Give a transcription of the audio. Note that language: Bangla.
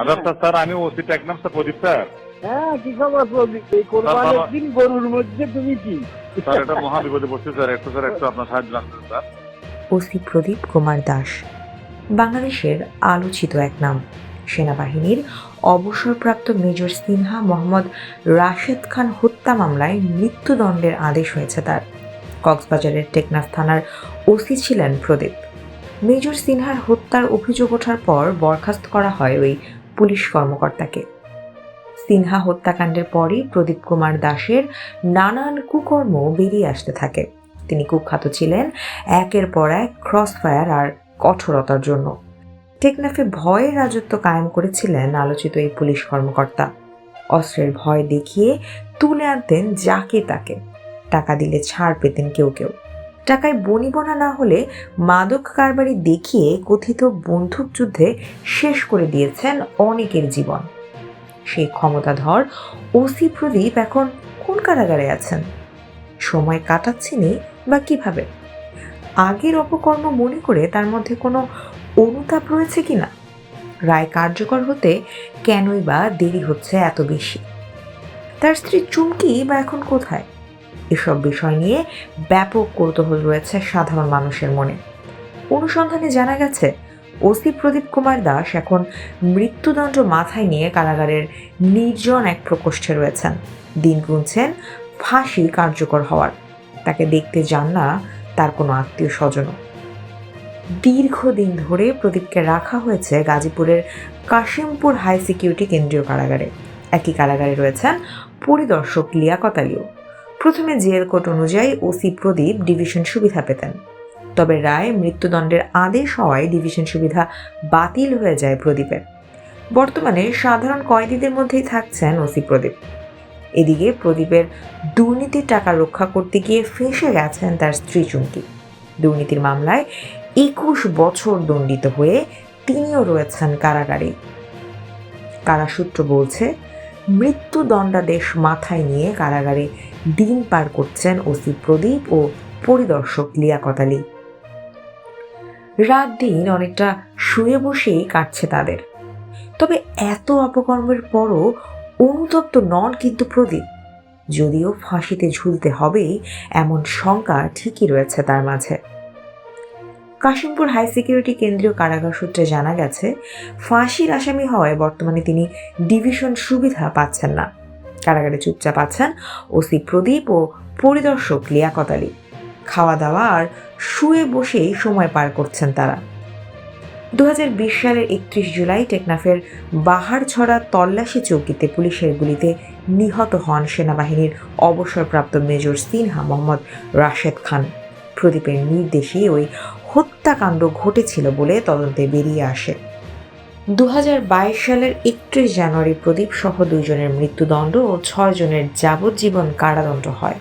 আচ্ছা স্যার আমি ওসি টেকনাম স্যার প্রদীপ স্যার। হ্যাঁ কি খবর প্রদীপ? এই কোরবানির দিন গরুর মধ্যে তুমি কি? স্যার এটা মহা বিপদে পড়ছি স্যার একটু স্যার একটু আপনার সাহায্য লাগবে স্যার। ওসি প্রদীপ কুমার দাস বাংলাদেশের আলোচিত এক নাম। সেনাবাহিনীর অবসরপ্রাপ্ত মেজর সিনহা মোহাম্মদ রাশেদ খান হত্যা মামলায় মৃত্যুদণ্ডের আদেশ হয়েছে তার। কক্সবাজারের টেকনাফ থানার ওসি ছিলেন প্রদীপ। মেজর সিনহার হত্যার অভিযোগ ওঠার পর বরখাস্ত করা হয় ওই পুলিশ কর্মকর্তাকে। সিনহা হত্যাকাণ্ডের পরই প্রদীপ কুমার দাসের নানান কুকর্ম বেরিয়ে আসতে থাকে। তিনি কুখ্যাত ছিলেন একের পর এক ক্রস ফায়ার আর কঠোরতার জন্য। টেকনাফে ভয়ের রাজত্ব কায়েম করেছিলেন আলোচিত এই পুলিশ কর্মকর্তা। অস্ত্রের ভয় দেখিয়ে তুলে আনতেন যাকে তাকে। টাকা দিলে ছাড় পেতেন কেউ কেউ। টাকায় বনিবনা না হলে মাদক কারবারি দেখিয়ে কথিত বন্দুক যুদ্ধে শেষ করে দিয়েছেন অনেকের জীবন। সেই ক্ষমতাধর ওসি প্রদীপ এখন কোন কারাগারে আছেন? সময় কাটাচ্ছেনই বা কীভাবে? আগের অপকর্ম মনে করে তার মধ্যে কোনো অনুতাপ রয়েছে কিনা? রায় কার্যকর হতে কেনই বা দেরি হচ্ছে এত বেশি? তার স্ত্রী চুমকি বা এখন কোথায়? এসব বিষয় নিয়ে ব্যাপক কৌতূহল রয়েছে সাধারণ মানুষের মনে। অনুসন্ধানে জানা গেছে, ওসি প্রদীপ কুমার দাস এখন মৃত্যুদণ্ড মাথায় নিয়ে কারাগারের নির্জন এক প্রকোষ্ঠে রয়েছেন। দিন গুনছেন, ফাঁসি কার্যকর হওয়ার। তাকে দেখতে যান না তার কোনো আত্মীয় স্বজনও। দীর্ঘদিন ধরে প্রদীপকে রাখা হয়েছে গাজীপুরের কাশিমপুর হাই সিকিউরিটি কেন্দ্রীয় কারাগারে। একই কারাগারে রয়েছেন পরিদর্শক লিয়াকত আলীও প্রথমে জেল কোর্ট অনুযায়ী ওসি প্রদীপ ডিভিশন সুবিধা পেতেন। তবে রায় মৃত্যুদণ্ডের আদেশ হওয়ায় ডিভিশন সুবিধা বাতিল হয়ে যায় প্রদীপের। বর্তমানে সাধারণ কয়েদিদের মধ্যেই থাকছেন ওসি প্রদীপ। এদিকে প্রদীপের দুর্নীতির টাকা রক্ষা করতে গিয়ে ফেঁসে গেছেন তার স্ত্রী চুমকি। দুর্নীতির মামলায় একুশ বছর দণ্ডিত হয়ে তিনিও রয়েছেন কারাগারে। কারাসূত্র বলছে মৃত্যুদণ্ডাদেশ মাথায় নিয়ে কারাগারে দিন পার করছেন ওসি প্রদীপ ও পরিদর্শক লিয়াকত আলী রাত দিন অনেকটা শুয়ে বসেই কাটছে তাদের। তবে এত অপকর্মের পরও অনুতপ্ত নন কিন্তু প্রদীপ। যদিও ফাঁসিতে ঝুলতে হবেই, এমন শঙ্কা ঠিকই রয়েছে তার মাঝে। কাশিমপুর হাই সিকিউরিটি কেন্দ্রীয় কারাগার সূত্রে জানা গেছে, ফাঁসির আসামি হওয়ায় বর্তমানে তিনি ডিভিশন সুবিধা পাচ্ছেন না। কারাগারে চুপচাপ আছেন ওসি প্রদীপ ও পরিদর্শক লিয়াকত খাওয়া দাওয়া আর শুয়ে বসেই সময় পার করছেন তারা। দু হাজার বিশ সালের একত্রিশ জুলাই টেকনাফের বাহারছড়া তল্লাশি চৌকিতে পুলিশের গুলিতে নিহত হন সেনাবাহিনীর অবসরপ্রাপ্ত মেজর সিনহা মোহাম্মদ রাশেদ খান। প্রদীপের নির্দেশে ওই হত্যাকাণ্ড ঘটেছিল বলে তদন্তে বেরিয়ে আসে। দু হাজার বাইশ সালের একত্রিশ জানুয়ারি প্রদীপ সহ দুইজনের মৃত্যুদণ্ড ও ছয় জনের যাবজ্জীবন কারাদণ্ড হয়।